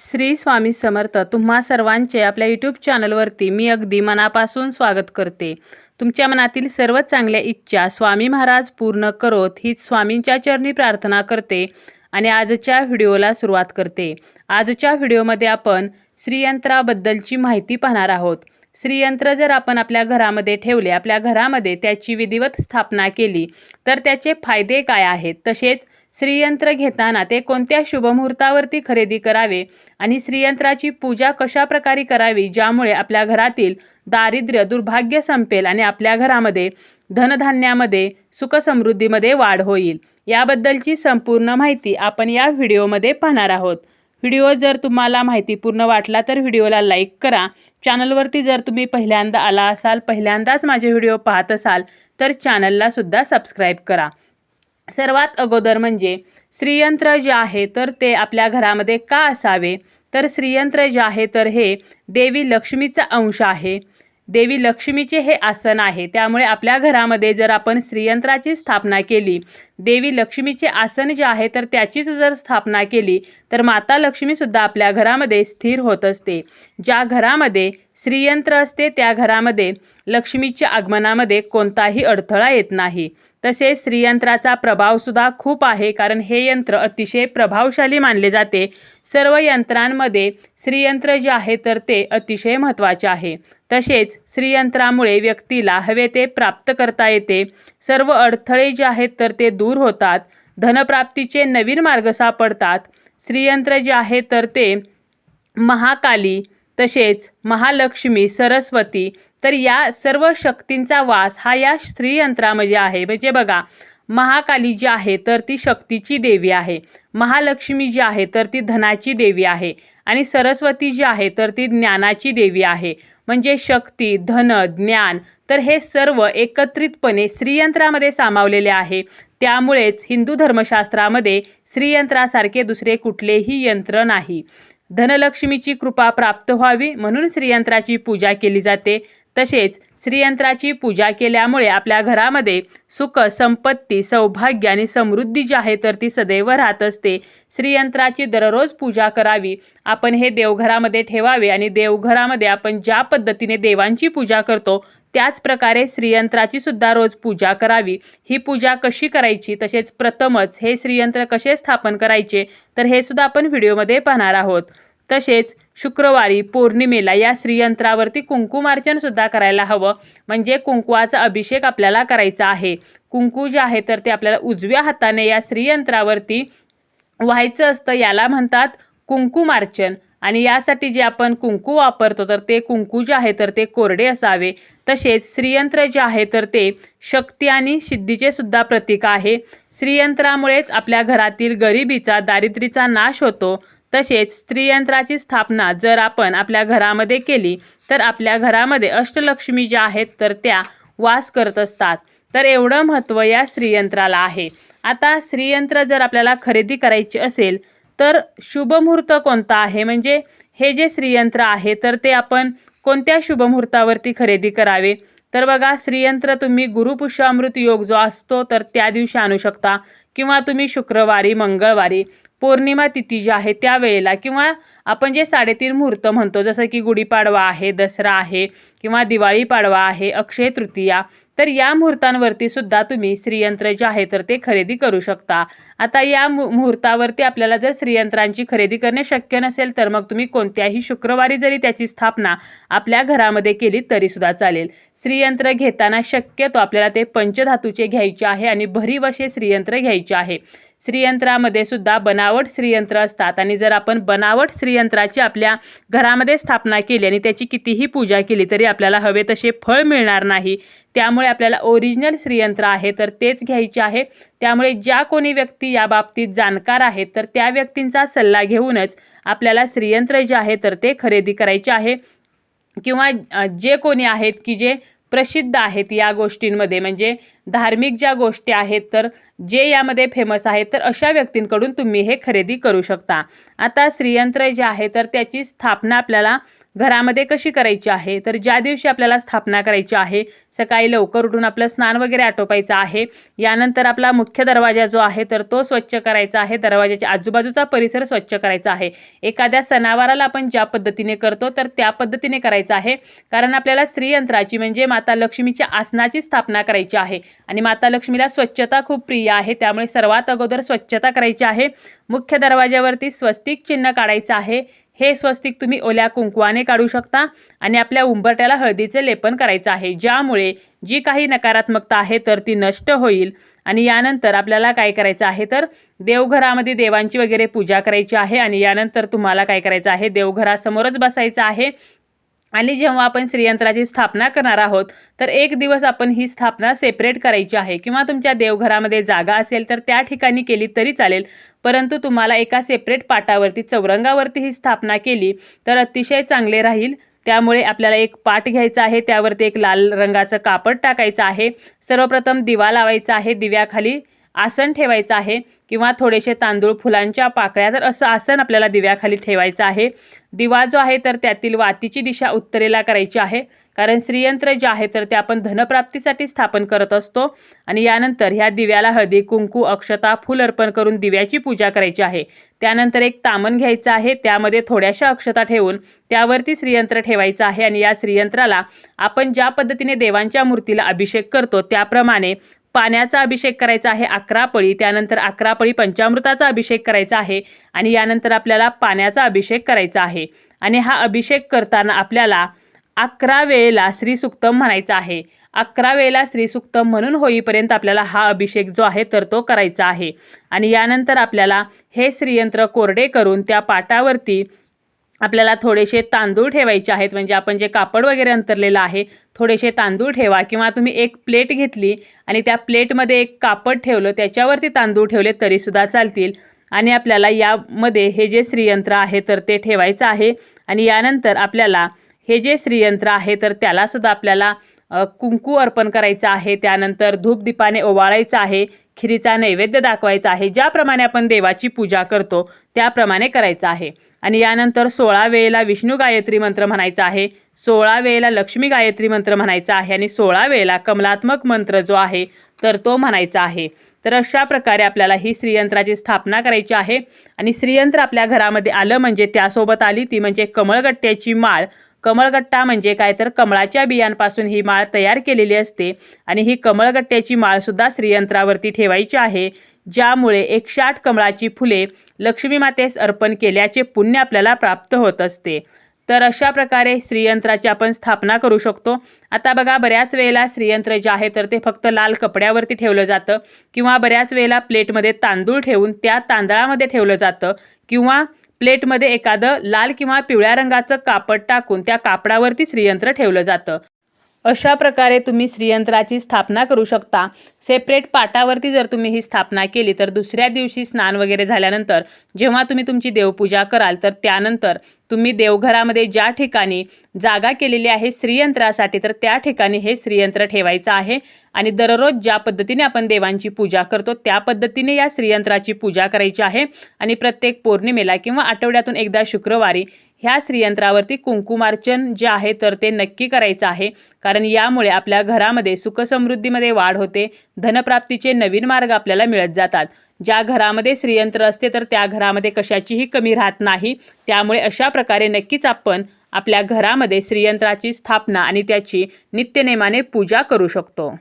श्री स्वामी समर्थ तुम्हा सर्वांचे आपल्या यूट्यूब चॅनलवरती मी अगदी मनापासून स्वागत करते. तुमच्या मनातील सर्व चांगल्या इच्छा स्वामी महाराज पूर्ण करोत हीच स्वामींच्या चरणी प्रार्थना करते आणि आजच्या व्हिडिओला सुरुवात करते. आजच्या व्हिडिओमध्ये आपण श्रीयंत्राबद्दलची माहिती पाहणार आहोत. श्रीयंत्र जर आपण आपल्या घरामध्ये ठेवले आपल्या घरामध्ये त्याची विधिवत स्थापना केली तर त्याचे फायदे काय आहेत? तसेच श्रीयंत्र घेताना ते कोणत्या शुभमुहूर्तावरती खरेदी करावे आणि श्रीयंत्राची पूजा कशा प्रकारे करावी ज्यामुळे आपल्या घरातील दारिद्र्य दुर्भाग्य संपेल आणि आपल्या घरामध्ये धनधान्यामध्ये सुखसमृद्धीमध्ये वाढ होईल? याबद्दलची संपूर्ण माहिती आपण या व्हिडिओमध्ये पाहणार आहोत. व्हिडिओ जर तुम्हाला माहितीपूर्ण वाटला तर व्हिडिओला लाईक करा. चॅनलवरती जर तुम्ही पहिल्यांदा आला असाल पहिल्यांदाच माझे व्हिडिओ पाहत असाल तर चॅनलला सुद्धा सबस्क्राईब करा. सर्वात अगोदर म्हणजे श्रीयंत्र जे आहे तर ते आपल्या घरामध्ये का असावे? तर श्रीयंत्र जे आहे तर हे देवी लक्ष्मीचा अंश आहे. देवी लक्ष्मीचे हे आसन आहे. त्यामुळे आपल्या घरामध्ये जर आपण श्रीयंत्राची स्थापना केली देवी लक्ष्मीचे आसन जे आहे तर त्याचीच जर स्थापना केली तर माता लक्ष्मीसुद्धा आपल्या घरामध्ये स्थिर होत असते. ज्या घरामध्ये श्रीयंत्र असते त्या घरामध्ये लक्ष्मीच्या आगमनामध्ये कोणताही अडथळा येत नाही. तसेच श्रीयंत्राचा प्रभावसुद्धा खूप आहे कारण हे यंत्र अतिशय प्रभावशाली मानले जाते. सर्व यंत्रांमध्ये श्रीयंत्र जे आहे तर ते अतिशय महत्त्वाचे आहे. तसेच श्रीयंत्रामुळे व्यक्तीला हवे ते प्राप्त करता येते. सर्व अडथळे जे आहेत तर ते दूर होतात. धनप्राप्तीचे नवीन मार्ग सापडतात. श्रीयंत्र जे आहे तर ते महाकाली तसेच महालक्ष्मी सरस्वती तर या सर्व शक्तींचा वास हा या श्रीयंत्रामध्ये आहे. म्हणजे बघा महाकाली जी आहे तर ती शक्तीची देवी आहे. महालक्ष्मी जी आहे तर ती धनाची देवी आहे. आणि सरस्वती जी आहे तर ती ज्ञानाची देवी आहे. म्हणजे शक्ती धन ज्ञान तर हे सर्व एकत्रितपणे श्रीयंत्रामध्ये सामावलेले आहे. त्यामुळेच हिंदू धर्मशास्त्रामध्ये श्रीयंत्रासारखे दुसरे कुठलेही यंत्र नाही. धनलक्ष्मीची कृपा प्राप्त व्हावी म्हणून श्रीयंत्राची पूजा केली जाते. तसेच श्रीयंत्राची पूजा केल्यामुळे आपल्या घरामध्ये सुख संपत्ती सौभाग्य आणि समृद्धी जी आहे तर ती सदैव राहत असते. श्रीयंत्राची दररोज पूजा करावी. आपण हे देवघरामध्ये ठेवावे आणि देवघरामध्ये आपण ज्या पद्धतीने देवांची पूजा करतो त्याच प्रकारे श्रीयंत्राची सुद्धा रोज पूजा करावी. ही पूजा कशी करायची? तसेच प्रथमच हे श्रीयंत्र कसे स्थापन करायचे? तर हे सुद्धा आपण व्हिडिओमध्ये पाहणार आहोत. तसेच शुक्रवारी पौर्णिमेला या श्रीयंत्रावरती कुंकुमार्चन सुद्धा करायला हवं. म्हणजे कुंकुवाचा अभिषेक आपल्याला करायचा आहे. कुंकू जे आहे तर ते आपल्याला उजव्या हाताने या श्रीयंत्रावरती व्हायचं असतं याला म्हणतात कुंकुमार्चन आणि यासाठी जे आपण कुंकू वापरतो तर ते कुंकू जे आहे तर ते कोरडे असावे. तसेच श्रीयंत्र जे आहे तर ते शक्ती आणि सिद्धीचे सुद्धा प्रतीक आहे. श्रीयंत्रामुळेच आपल्या घरातील गरिबीचा दारिद्र्याचा नाश होतो. तसेच स्त्रीयंत्राची स्थापना जर आपण आपल्या घरामध्ये केली तर आपल्या घरामध्ये अष्टलक्ष्मी ज्या आहेत तर त्या वास करत असतात. तर एवढं महत्त्व या श्रीयंत्राला आहे. आता श्रीयंत्र जर आपल्याला खरेदी करायची असेल तर शुभमुहूर्त कोणता आहे? म्हणजे हे जे श्रीयंत्र आहे तर ते आपण कोणत्या शुभमुहूर्तावरती खरेदी करावे? तर बघा श्रीयंत्र तुम्ही गुरुपुष्यामृत योग जो असतो तर त्या दिवशी आणू शकता. किंवा तुम्ही शुक्रवारी मंगळवारी पौर्णिमा तिथी जी आहे त्यावेळेला किंवा आपण जे साडेतीन मुहूर्त म्हणतो जसं की गुढीपाडवा आहे दसरा आहे किंवा दिवाळी पाडवा आहे अक्षय तृतीया तर या मुहूर्तांवरती सुद्धा तुम्ही श्रीयंत्र जे आहे तर ते खरेदी करू शकता. आता या मु मुहूर्तावरती आपल्याला जर श्रीयंत्रांची खरेदी करणे शक्य नसेल तर मग तुम्ही कोणत्याही शुक्रवारी जरी त्याची स्थापना आपल्या घरामध्ये केली तरीसुद्धा चालेल. श्रीयंत्र घेताना शक्यतो आपल्याला ते पंचधातूचे घ्यायचे आहे आणि भरीव असे श्रीयंत्र घ्यायचे आहे. श्रीयंत्रामध्ये सुद्धा बना बनावट श्रीयंत्र असतात. आणि जर आपण बनावट श्रीयंत्राची आपल्या घरामध्ये स्थापना केली आणि त्याची कितीही पूजा केली तरी आपल्याला हवे तसे फळ मिळणार नाही. त्यामुळे आपल्याला ओरिजिनल श्रीयंत्र आहे तर तेच घ्यायचे आहे. त्यामुळे ज्या कोणी व्यक्ती या बाबतीत जाणकार आहेत तर त्या व्यक्तींचा सल्ला घेऊनच आपल्याला श्रीयंत्र जे आहे तर ते खरेदी करायचे आहे. किंवा जे कोणी आहेत की जे प्रसिद्ध आहेत या गोष्टींमध्ये. म्हणजे धार्मिक ज्या गोष्टी आहेत तर जे यामध्ये फेमस आहेत तर अशा व्यक्तींकडून तुम्ही हे खरेदी करू शकता. आता श्रीयंत्र जे आहे तर त्याची स्थापना आपल्याला घरामध्ये कशी करायची आहे? तर ज्या दिवशी आपल्याला स्थापना करायची आहे सकाळी लवकर उठून आपलं स्नान वगैरे आटोपायचं आहे. यानंतर आपला मुख्य दरवाजा जो आहे तर तो स्वच्छ करायचा आहे. दरवाजाच्या आजूबाजूचा परिसर स्वच्छ करायचा आहे. एखाद्या सणावाराला आपण ज्या पद्धतीने करतो तर त्या पद्धतीने करायचं आहे. कारण आपल्याला श्रीयंत्राची म्हणजे माता लक्ष्मीच्या आसनाची स्थापना करायची आहे. आणि माता लक्ष्मीला स्वच्छता खूप प्रिय आहे. त्यामुळे सर्वात अगोदर स्वच्छता करायची आहे. मुख्य दरवाज्यावरती स्वस्तिक चिन्ह काढायचं आहे. हे स्वस्तिक तुम्ही ओल्या कुंकवाने काढू शकता आणि आपल्या उंबरट्याला हळदीचे लेपन करायचं आहे. ज्यामुळे जी काही नकारात्मकता आहे तर ती नष्ट होईल. आणि यानंतर आपल्याला काय करायचं आहे तर देवघरामध्ये देवांची वगैरे पूजा करायची आहे आणि यानंतर तुम्हाला काय करायचं आहे? देवघरासमोरच बसायचं आहे. आणि जेव्हा आपण श्रीयंत्राची स्थापना करणार आहोत तर एक दिवस आपण ही स्थापना सेपरेट करायची आहे. किंवा तुमच्या देवघरामध्ये जागा असेल तर त्या ठिकाणी केली तरी चालेल. परंतु तुम्हाला एका सेपरेट पाटावरती चौरंगावरती ही स्थापना केली तर अतिशय चांगले राहील. त्यामुळे आपल्याला एक पाट घ्यायचा आहे त्यावरती एक लाल रंगाचं कापड टाकायचं आहे. सर्वप्रथम दिवा लावायचा आहे दिव्याखाली आसन ठेवायचं आहे किंवा थोडेसे तांदूळ फुलांच्या पाकळ्या तर असं आसन आपल्याला दिव्याखाली ठेवायचं आहे. दिवा जो आहे तर त्यातील वातीची दिशा उत्तरेला करायची आहे. कारण श्रीयंत्र जे आहे तर ते आपण धनप्राप्तीसाठी स्थापन करत असतो. आणि यानंतर ह्या दिव्याला हळदी कुंकू अक्षता फुल अर्पण करून दिव्याची पूजा करायची आहे. त्यानंतर एक तामण घ्यायचं आहे. त्यामध्ये थोड्याशा अक्षता ठेवून त्यावरती श्रीयंत्र ठेवायचं आहे. आणि या श्रीयंत्राला आपण ज्या पद्धतीने देवांच्या मूर्तीला अभिषेक करतो त्याप्रमाणे पाण्याचा अभिषेक करायचा आहे अकरा पळी त्यानंतर अकरा पळी पंचामृताचा अभिषेक करायचा आहे आणि यानंतर आपल्याला पाण्याचा अभिषेक करायचा आहे. आणि हा अभिषेक करताना आपल्याला अकरा वेळेला श्रीसुक्तम म्हणायचं आहे. अकरा वेळेला श्रीसुक्तम म्हणून होईपर्यंत आपल्याला हा अभिषेक जो आहे तर तो करायचा आहे. आणि यानंतर आपल्याला हे श्रीयंत्र कोरडे करून त्या पाटावरती आपल्याला थोडेसे तांदूळ ठेवायचे आहेत म्हणजे आपण जे कापड वगैरे अंतरलेलं आहे थोडेसे तांदूळ ठेवा किंवा तुम्ही एक प्लेट घेतली आणि त्या प्लेटमध्ये एक कापड ठेवलं त्याच्यावरती तांदूळ ठेवले तरीसुद्धा चालतील. आणि आपल्याला यामध्ये हे जे श्रीयंत्र आहे तर ते ठेवायचं आहे. आणि यानंतर आपल्याला हे जे श्रीयंत्र आहे तर त्यालासुद्धा आपल्याला कुंकू अर्पण करायचं आहे. त्यानंतर धूपदीपाने ओवाळायचं आहे. खिरीचा नैवेद्य दाखवायचा आहे ज्याप्रमाणे आपण देवाची पूजा करतो त्याप्रमाणे करायचं आहे. आणि यानंतर सोळा वेळेला विष्णू गायत्री मंत्र म्हणायचा आहे सोळा वेळेला लक्ष्मी गायत्री मंत्र म्हणायचा आहे आणि सोळा वेळेला कमलात्मक मंत्र जो आहे तर तो म्हणायचा आहे. तर अशा प्रकारे आपल्याला ही श्रीयंत्राची स्थापना करायची आहे. आणि श्रीयंत्र आपल्या घरामध्ये आलं म्हणजे त्यासोबत आली ती म्हणजे कमळगट्ट्याची माळ. कमळगट्टा म्हणजे काय तर कमळाच्या बियांपासून ही माळ तयार केलेली असते आणि ही कमळगट्ट्याची माळसुद्धा श्रीयंत्रावरती ठेवायची आहे ज्यामुळे एकशे आठ कमळाची फुले लक्ष्मी मातेस अर्पण केल्याचे पुण्य आपल्याला प्राप्त होत असते. तर अशा प्रकारे श्रीयंत्राची आपण स्थापना करू शकतो. आता बघा बऱ्याच वेळेला श्रीयंत्र जे आहे तर ते फक्त लाल कपड्यावरती ठेवलं जातं किंवा बऱ्याच वेळेला प्लेटमध्ये तांदूळ ठेवून त्या तांदळामध्ये ठेवलं जातं किंवा प्लेटमध्ये एखादं लाल किंवा पिवळ्या रंगाचं कापड टाकून त्या कापडावरती श्रीयंत्र ठेवलं जातं. अशा प्रकारे तुम्ही श्रीयंत्राची स्थापना करू शकता. सेपरेट पाटावरती जर तुम्ही ही स्थापना केली तर दुसऱ्या दिवशी स्नान वगैरे झाल्यानंतर जेव्हा तुम्ही तुमची देवपूजा कराल तर त्यानंतर तुम्ही देवघरामध्ये ज्या ठिकाणी जागा केलेली आहे श्रीयंत्रासाठी तर त्या ठिकाणी हे श्रीयंत्र ठेवायचं आहे. आणि दररोज ज्या पद्धतीने आपण देवांची पूजा करतो त्या पद्धतीने या श्रीयंत्राची पूजा करायची आहे. आणि प्रत्येक पौर्णिमेला किंवा आठवड्यातून एकदा शुक्रवारी ह्या श्रीयंत्रावरती कुंकुमार्चन जे आहे तर ते नक्की करायचं आहे. कारण यामुळे आपल्या घरामध्ये सुखसमृद्धीमध्ये वाढ होते. धनप्राप्तीचे नवीन मार्ग आपल्याला मिळत जातात. ज्या घरामध्ये श्रीयंत्र असते तर त्या घरामध्ये कशाचीही कमी राहत नाही. त्यामुळे अशा प्रकारे नक्कीच आपण आपल्या घरामध्ये श्रीयंत्राची स्थापना आणि त्याची नित्यनेमाने पूजा करू शकतो.